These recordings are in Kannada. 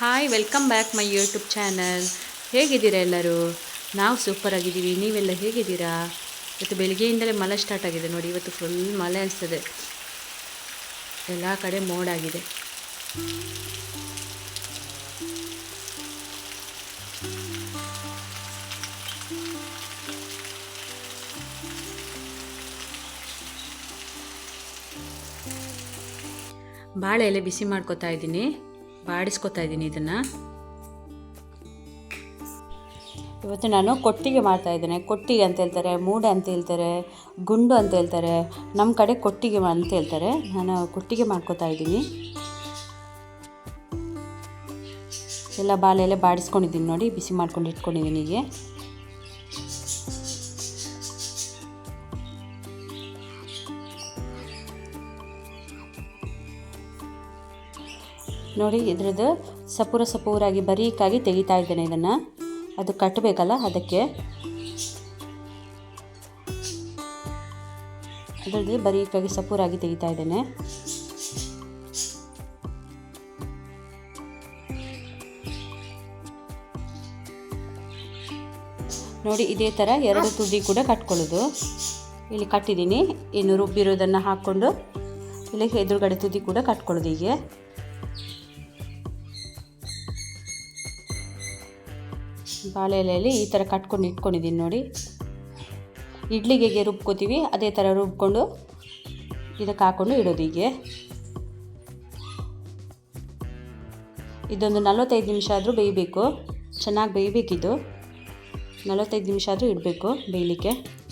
Hi welcome back my YouTube channel ಹೇಗಿದ್ದೀರಾ ಎಲ್ಲರೂ? ನಾವು ಸೂಪರ್ ಆಗಿದ್ದೀವಿ. ನೀವೆಲ್ಲ ಹೇಗಿದ್ದೀರಾ? ಇವತ್ತು ಬೆಳಿಗ್ಗೆಯಿಂದಲೇ ಮಳೆ ಸ್ಟಾರ್ಟ್ ಆಗಿದೆ ನೋಡಿ. ಇವತ್ತು ಫುಲ್ ಮಳೆ ಅನಿಸ್ತದೆ. ಎಲ್ಲ ಕಡೆ ಮೋಡಾಗಿದೆ ಬಾಳೆ ಎಲೆ ಬಿಸಿ ಮಾಡ್ಕೋತಾ ಇದ್ದೀನಿ. ಬಾಡಿಸ್ಕೊತಾ ಇದ್ದೀನಿ ಇದನ್ನು. ಇವತ್ತು ನಾನು ಕೊಟ್ಟಿಗೆ ಮಾಡ್ತಾ ಇದ್ದೇನೆ. ಕೊಟ್ಟಿಗೆ ಅಂತ ಹೇಳ್ತಾರೆ, ಮೂಡೆ ಅಂತ ಹೇಳ್ತಾರೆ, ಗುಂಡು ಅಂತ ಹೇಳ್ತಾರೆ ನಮ್ಮ ಕಡೆ ಕೊಟ್ಟಿಗೆ ಅಂತ ಹೇಳ್ತಾರೆ. ನಾನು ಕೊಟ್ಟಿಗೆ ಮಾಡ್ಕೊತಾ ಇದ್ದೀನಿ. ಎಲ್ಲ ಬಾಲೆಲ್ಲ ಬಾಡಿಸ್ಕೊಂಡಿದ್ದೀನಿ ನೋಡಿ, ಬಿಸಿ ಮಾಡ್ಕೊಂಡು ಇಟ್ಕೊಂಡಿದ್ದೀನಿ ಹೀಗೆ. ನೋಡಿ, ಇದ್ರದ್ದು ಸಪೂರ ಸಪೂರಾಗಿ ಬರೀಕಾಗಿ ತೆಗಿತಾ ಇದ್ದೇನೆ ಇದನ್ನು. ಅದು ಕಟ್ಟಬೇಕಲ್ಲ ಅದಕ್ಕೆ. ಅದರದ್ದು ಬರೀಕಾಗಿ ಸಪೂರಾಗಿ ತೆಗಿತಾ ಇದ್ದೇನೆ. ನೋಡಿ, ಇದೇ ಥರ ಎರಡು ತುದಿ ಕೂಡ ಕಟ್ಕೊಳ್ಳೋದು. ಇಲ್ಲಿ ಕಟ್ಟಿದ್ದೀನಿ. ಇನ್ನು ರುಬ್ಬಿರೋದನ್ನು ಹಾಕ್ಕೊಂಡು, ಇಲ್ಲಿ ಎದುರುಗಡೆ ತುದಿ ಕೂಡ ಕಟ್ಕೊಳ್ಳೋದು ಹೀಗೆ. ಬಾಳೆ ಎಲೆಯಲ್ಲಿ ಈ ಥರ ಕಟ್ಕೊಂಡು ಇಟ್ಕೊಂಡಿದ್ದೀನಿ ನೋಡಿ. ಇಡ್ಲಿಗೆ ಹೇಗೆ ರುಬ್ಕೋತೀವಿ, ಅದೇ ಥರ ರುಬ್ಕೊಂಡು ಇದಕ್ಕೆ ಹಾಕ್ಕೊಂಡು ಇಡೋದು ಹೀಗೆ. ಇದೊಂದು ನಲವತ್ತೈದು ನಿಮಿಷ ಆದರೂ ಬೇಯಬೇಕು. ಚೆನ್ನಾಗಿ ಬೇಯಬೇಕಿದು. ನಲವತ್ತೈದು ನಿಮಿಷ ಆದರೂ ಇಡಬೇಕು ಬೇಯಲಿಕ್ಕೆ.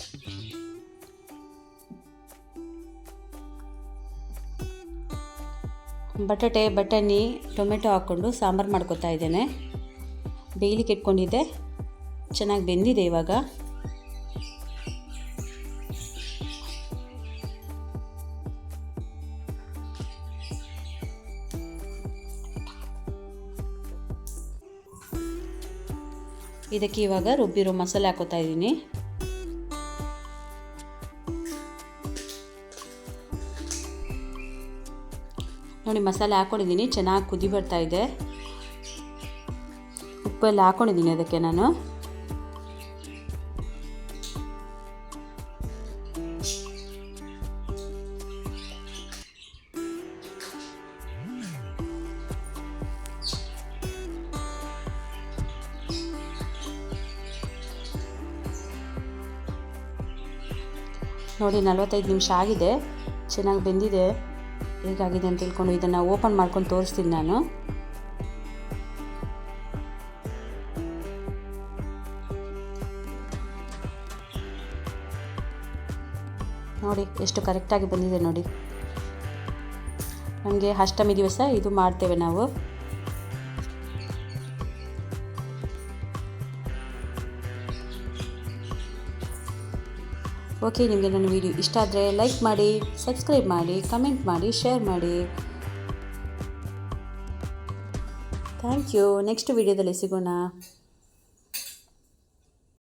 ಬಟಾಟೆ, ಬಟಾಣಿ, ಟೊಮೆಟೊ ಹಾಕ್ಕೊಂಡು ಸಾಂಬಾರು ಮಾಡ್ಕೊತಾ ಇದ್ದೇನೆ. ಬೇಯಲಿಕ್ಕೆ ಕೆಟ್ಕೊಂಡಿದ್ದೆ ಚೆನ್ನಾಗಿ ಬೆಂದಿದೆ ಇವಾಗ. ಇದಕ್ಕೆ ಇವಾಗ ರುಬ್ಬಿರೋ ಮಸಾಲೆ ಹಾಕೋತಾ ಇದ್ದೀನಿ. ನೋಡಿ, ಮಸಾಲೆ ಹಾಕೊಂಡಿದ್ದೀನಿ. ಚೆನ್ನಾಗಿ ಕುದಿ ಬರ್ತಾ ಇದೆ. ಉಪ್ಪೆಲ್ಲ ಹಾಕೊಂಡಿದ್ದೀನಿ ಅದಕ್ಕೆ ನಾನು. ನೋಡಿ, ನಲವತ್ತೈದು ನಿಮಿಷ ಆಗಿದೆ. ಚೆನ್ನಾಗಿ ಬೆಂದಿದೆ. ಹೇಗಾಗಿದೆ ಅಂತ ತಿಳ್ಕೊಂಡು ಇದನ್ನು ಓಪನ್ ಮಾಡ್ಕೊಂಡು ತೋರಿಸ್ತೀನಿ ನಾನು. ನೋಡಿ, ಎಷ್ಟು ಕರೆಕ್ಟಾಗಿ ಬಂದಿದೆ ನೋಡಿ. ನಮಗೆ ಅಷ್ಟಮಿ ದಿವಸ ಇದು ಮಾಡ್ತೇವೆ ನಾವು. ಓಕೆ ನಿಮಗೆ ನನ್ನ ವಿಡಿಯೋ ಇಷ್ಟ ಆದರೆ ಲೈಕ್ ಮಾಡಿ ಸಬ್ಸ್ಕ್ರೈಬ್ ಮಾಡಿ ಕಮೆಂಟ್ ಮಾಡಿ ಶೇರ್ ಮಾಡಿ. ಥ್ಯಾಂಕ್ ಯು ನೆಕ್ಸ್ಟ್ ವಿಡಿಯೋದಲ್ಲಿ ಸಿಗೋಣ.